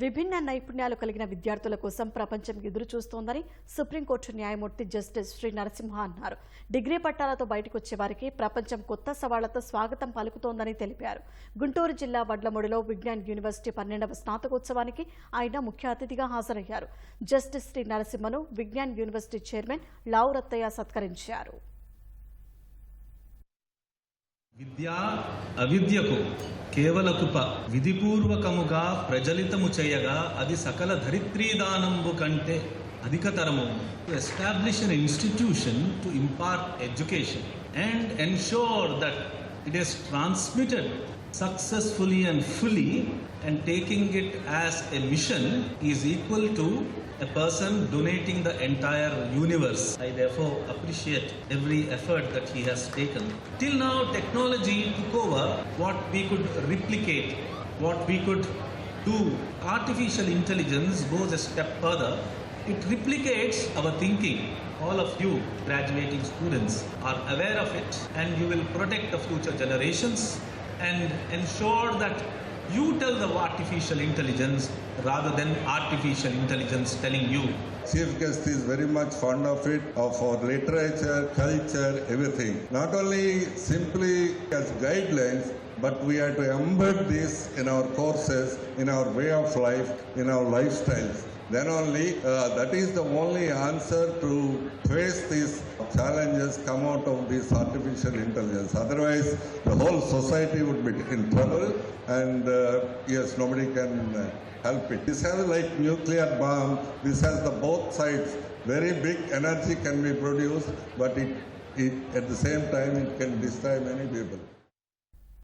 విభిన్న నైపుణ్యాలు కలిగిన విద్యార్థుల కోసం ప్రపంచం ఎదురు చూస్తోందని సుప్రీంకోర్టు న్యాయమూర్తి జస్టిస్ శ్రీ నరసింహ అన్నారు. డిగ్రీ పట్టాలతో బయటకు వచ్చే వారికి ప్రపంచం కొత్త సవాళ్ళతో స్వాగతం పలుకుతోందని తెలిపారు. గుంటూరు జిల్లా వడ్లమూడిలో విజ్ఞాన్ యూనివర్సిటీ పన్నెండవ స్నాతకోత్సవానికి ఆయన ముఖ్య అతిథిగా హాజరయ్యారు. జస్టిస్ శ్రీ నరసింహను విజ్ఞాన్ యూనివర్సిటీ చైర్మన్ లావు రత్తయ్య సత్కరించారు. విద్య అవిద్యకు కేవల కృప. విధిపూర్వకముగా ప్రజలితము చేయగా అది సకల ధరిత్రీదానంబు కంటే అధికతరము. Establish an institution to impart education and ensure that it is transmitted successfully and fully and taking it as a mission is equal to a person donating the entire universe. I therefore appreciate every effort that he has taken. Till now, technology took over what we could replicate, what we could do. Artificial intelligence goes a step further it replicates our thinking. All of you, graduating students, are aware of it, and you will protect the future generations and ensure that you tell the artificial intelligence rather than artificial intelligence telling you. Chief guest is very much fond of it, of our literature, culture, everything. Not only simply as guidelines, but we have to embed this in our courses, in our way of life, in our lifestyles. Then only uh, that is the only answer to face these challenges come out of this artificial intelligence. Otherwise, the whole society would be in trouble, and uh, yes, nobody can uh, help it. This has like nuclear bomb. This has the both sides. Very big energy can be produced, but it, it at the same time it can destroy many people.